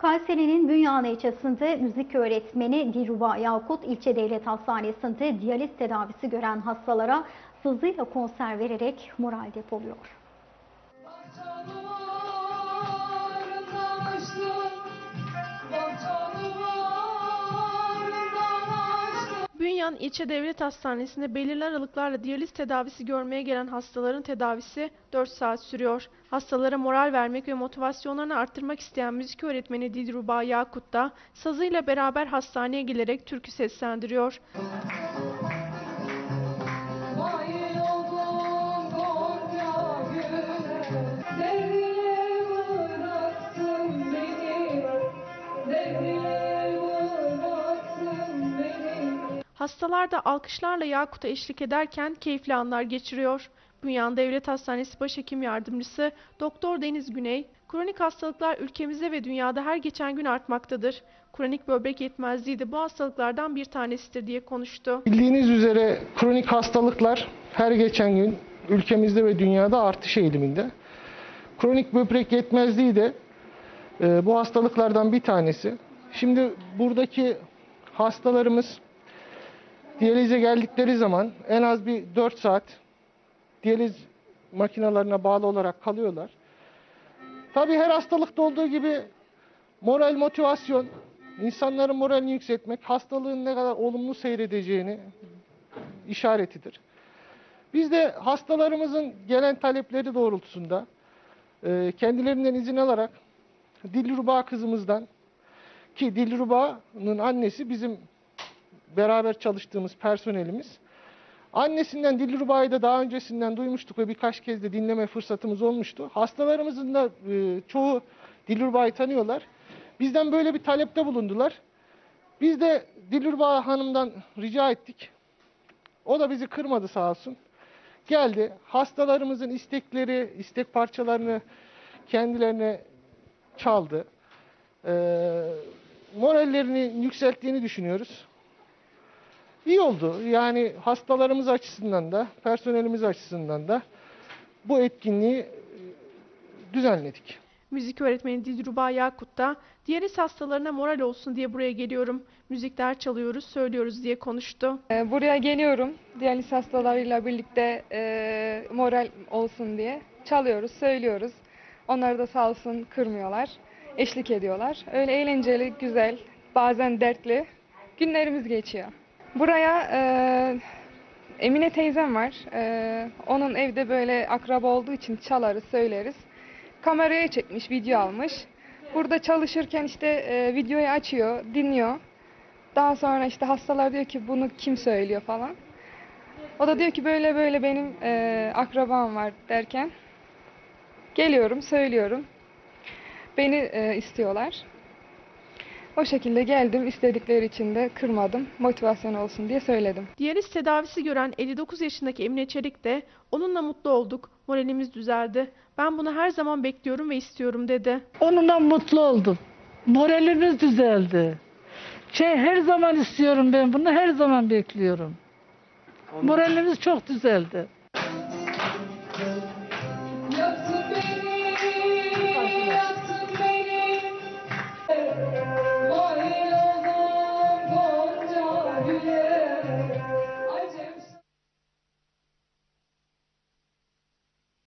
Kayseri'nin Bünyan ilçesinde müzik öğretmeni Dilruba Yakut ilçe devlet hastanesinde diyaliz tedavisi gören hastalara sızıyla konser vererek moral depoluyor. Bünyan İlçe Devlet Hastanesi'nde belirli aralıklarla diyaliz tedavisi görmeye gelen hastaların tedavisi 4 saat sürüyor. Hastalara moral vermek ve motivasyonlarını arttırmak isteyen müzik öğretmeni Dilruba Yakut da sazıyla beraber hastaneye gelerek türkü seslendiriyor. Vay Hastalar da alkışlarla Yakut'a eşlik ederken keyifli anlar geçiriyor. Bünyan Devlet Hastanesi Başhekim Yardımcısı Doktor Deniz Güney, kronik hastalıklar ülkemizde ve dünyada her geçen gün artmaktadır. Kronik böbrek yetmezliği de bu hastalıklardan bir tanesidir diye konuştu. Bildiğiniz üzere kronik hastalıklar her geçen gün ülkemizde ve dünyada artış eğiliminde. Kronik böbrek yetmezliği de e, bu hastalıklardan bir tanesi. Şimdi buradaki hastalarımız diyalize geldikleri zaman en az bir 4 saat diyaliz makinalarına bağlı olarak kalıyorlar. Tabii her hastalıkta olduğu gibi moral motivasyon, insanların moralini yükseltmek, hastalığın ne kadar olumlu seyredeceğini işaretidir. Biz de hastalarımızın gelen talepleri doğrultusunda e, kendilerinden izin alarak Dilruba kızımızdan ki Dilruba'nın annesi bizim beraber çalıştığımız personelimiz. Annesinden Dilruba'yı da daha öncesinden duymuştuk ve birkaç kez de dinleme fırsatımız olmuştu. Hastalarımızın da e, çoğu Dilruba'yı tanıyorlar. Bizden böyle bir talepte bulundular. Biz de Dilruba Hanım'dan rica ettik. O da bizi kırmadı sağ olsun. Geldi. Hastalarımızın istekleri, istek parçalarını kendilerine çaldı. Ee, morallerini yükselttiğini düşünüyoruz. İyi oldu. Yani hastalarımız açısından da, personelimiz açısından da bu etkinliği e, düzenledik. Müzik öğretmeni Dilruba Yakut da diyaliz hastalarına moral olsun diye buraya geliyorum. Müzikler çalıyoruz, söylüyoruz diye konuştu. Ee, Buraya geliyorum diyaliz hastalarıyla birlikte e, moral olsun diye çalıyoruz, söylüyoruz. Onları da sağ olsun kırmıyorlar, eşlik ediyorlar. Öyle eğlenceli, güzel, bazen dertli günlerimiz geçiyor. Buraya e, Emine teyzem var. E, onun evde böyle akraba olduğu için çalarız, söyleriz. Kameraya çekmiş, video almış. Burada çalışırken işte e, videoyu açıyor, dinliyor. Daha sonra işte hastalar diyor ki bunu kim söylüyor falan. O da diyor ki böyle böyle benim e, akrabam var derken geliyorum söylüyorum. Beni e, istiyorlar. O şekilde geldim. istedikleri için de kırmadım. Motivasyon olsun diye söyledim. Diyaliz tedavisi gören 59 yaşındaki Emine Çelik de onunla mutlu olduk. Moralimiz düzeldi. Ben bunu her zaman bekliyorum ve istiyorum dedi. Onunla mutlu oldum. Moralimiz düzeldi. Şey her zaman istiyorum ben bunu. Her zaman bekliyorum. Moralimiz çok düzeldi. Yaptım Yeah.